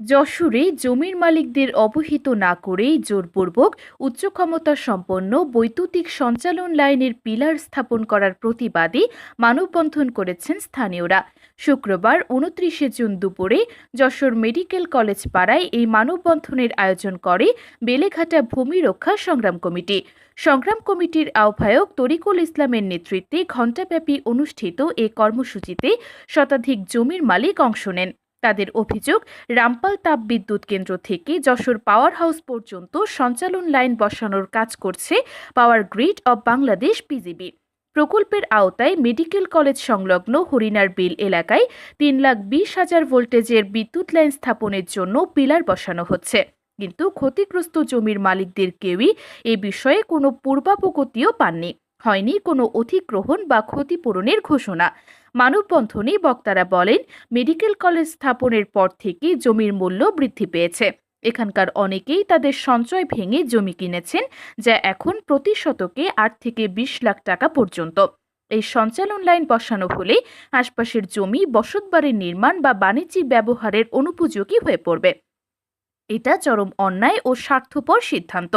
যশোরে জমির মালিকদের অবহিত না করেই জোরপূর্বক উচ্চ ক্ষমতা সম্পন্ন বৈদ্যুতিক সঞ্চালন লাইনের পিলার স্থাপন করার প্রতিবাদে মানববন্ধন করেছেন স্থানীয়রা। শুক্রবার উনত্রিশে জুন দুপুরে যশোর মেডিকেল কলেজ পাড়ায় এই মানববন্ধনের আয়োজন করে বেলেঘাটা ভূমি রক্ষা সংগ্রাম কমিটি। সংগ্রাম কমিটির আহ্বায়ক তরিকুল ইসলামের নেতৃত্বে ঘণ্টাব্যাপী অনুষ্ঠিত এ কর্মসূচিতে শতাধিক জমির মালিক অংশ নেন। তাদের অভিযোগ, রামপাল তাপ বিদ্যুৎ কেন্দ্র থেকে যশোর পাওয়ার হাউস পর্যন্ত সঞ্চালন লাইন বসানোর কাজ করছে power grid of Bangladesh PGB প্রকল্পের আওতায় মেডিকেল কলেজ সংলগ্ন হরিণার বিল এলাকায় তিন লাখ বিশ হাজার ভোল্টেজের বিদ্যুৎ লাইন স্থাপনের জন্য পিলার বসানো হচ্ছে। কিন্তু ক্ষতিগ্রস্ত জমির মালিকদের কেউই এ বিষয়ে কোনো পূর্বাবগতিও পাননি। হয়নি কোনো অধিগ্রহণ বা ক্ষতিপূরণের ঘোষণা। মানববন্ধনে বক্তারা বলেন, মেডিকেল কলেজ স্থাপনের পর থেকে জমির মূল্য বৃদ্ধি পেয়েছে। এখানকার অনেকেই তাদের সঞ্চয় ভেঙে জমি কিনেছেন, যা এখন প্রতি শতকে আট থেকে বিশ লাখ টাকা পর্যন্ত। এই সঞ্চালন লাইন বসানো হলে আশপাশের জমি বসতবাড়ির নির্মাণ বা বাণিজ্যিক ব্যবহারের অনুপযোগী হয়ে পড়বে। এটা চরম অন্যায় ও স্বার্থপর সিদ্ধান্ত।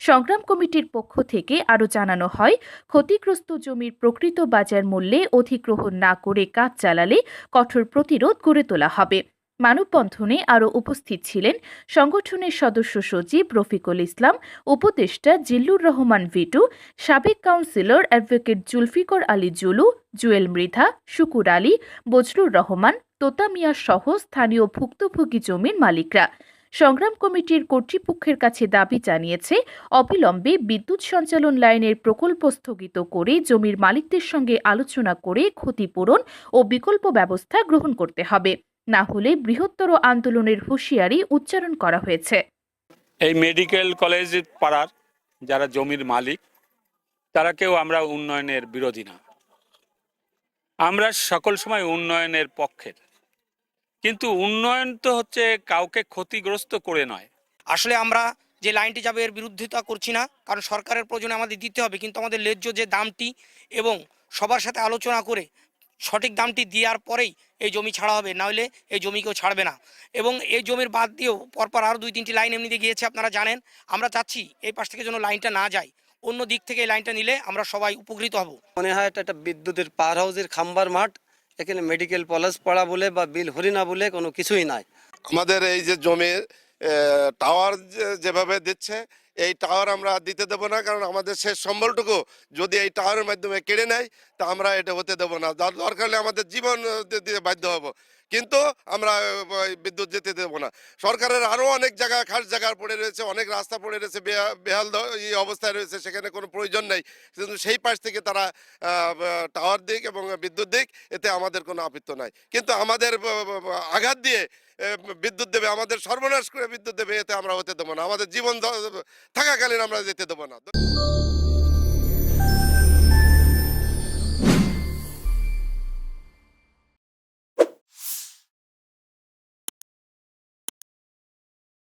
সংগ্রাম কমিটির পক্ষ থেকে আরও জানানো হয়, ক্ষতিগ্রস্ত জমির প্রকৃত বাজার মূল্যে অধিগ্রহণ না করে কাজ চালালে কঠোর প্রতিরোধ গড়ে তোলা হবে। মানববন্ধনে আরও উপস্থিত ছিলেন সংগঠনের সদস্য সচিব রফিকুল ইসলাম, উপদেষ্টা জিল্লুর রহমান ভিটু, সাবেক councillor advocate Zulfikar Ali Zulu, Jewel Mridha, Shukur Ali, Bazlur Rahman, Tota Mia সহ স্থানীয় ভুক্তভোগী জমির মালিকরা। সংগ্রাম কমিটির কর্তৃপক্ষের কাছে দাবি জানিয়েছে, অবিলম্বে বিদ্যুৎ সঞ্চালন লাইনের প্রকল্প স্থগিত করে জমির মালিকদের সঙ্গে আলোচনা করে ক্ষতিপূরণ ও বিকল্প ব্যবস্থা গ্রহণ করতে হবে। না হলে বৃহত্তর আন্দোলনের হুঁশিয়ারি উচ্চারণ করা হয়েছে। এই মেডিকেল কলেজ পাড়ার যারা জমির মালিক, তারা কেউ আমরা উন্নয়নের বিরোধী না। আমরা সকল সময় উন্নয়নের পক্ষের। কিন্তু উন্নয়ন তো হচ্ছে কাউকে ক্ষতিগ্রস্ত করে নয়। আসলে আমরা যে লাইনটি যাবে এর বিরোধিতা করছি না কারণ সরকারের প্রয়োজনে আমাদের দিতে হবে কিন্তু আমাদের ন্যায্য যে দামটি এবং সবার সাথে আলোচনা করে সঠিক দামটি দেওয়ার পরেই এই জমি ছাড়া হবে নাহলে এই জমি কেউ ছাড়বে না। এবং এই জমির বাদ দিয়েও পরপর আরও দুই তিনটি লাইন এমনিতে গিয়েছে আপনারা জানেন। আমরা চাচ্ছি এই পাশ থেকে যেন লাইনটা না যায় অন্য দিক থেকে এই লাইনটা নিলে আমরা সবাই উপকৃত হব। মনে হয় এটা একটা বিদ্যুতের পাওয়ার হাউসের খাম্বার মাঠ এখানে মেডিকেল কলেজ পড়া বলে বা বিল হরিণা বলে কোনো কিছুই নাই। আমাদের এই যে জমির টাওয়ার যেভাবে দিচ্ছে, এই টাওয়ার আমরা দিতে দেবো না, কারণ আমাদের শেষ সম্বলটুকু যদি এই টাওয়ারের মাধ্যমে কেড়ে নেয়, তা আমরা এটা হতে দেবো না। দর- দরকার হলে আমাদের জীবন দিতে বাধ্য হব। কিন্তু আমরা বিদ্যুৎ যেতে দেবো না। সরকারের আরও অনেক জায়গা, খাস জায়গা পড়ে রয়েছে, অনেক রাস্তা পড়ে রয়েছে, বেহা- বেহাল এই অবস্থায় রয়েছে, সেখানে কোনো প্রয়োজন নেই। কিন্তু সেই পাশ থেকে তারা টাওয়ার দিক এবং বিদ্যুৎ দিক, এতে আমাদের কোনো আপত্ত নাই। কিন্তু আমাদের আঘাত দিয়ে বিদ্যুৎ দেবে, আমাদের সর্বনাশ করে বিদ্যুৎ দেবে, এতে আমরা হতে দেবো না। আমাদের জীবন থাকাকালীন আমরা যেতে দেবো না।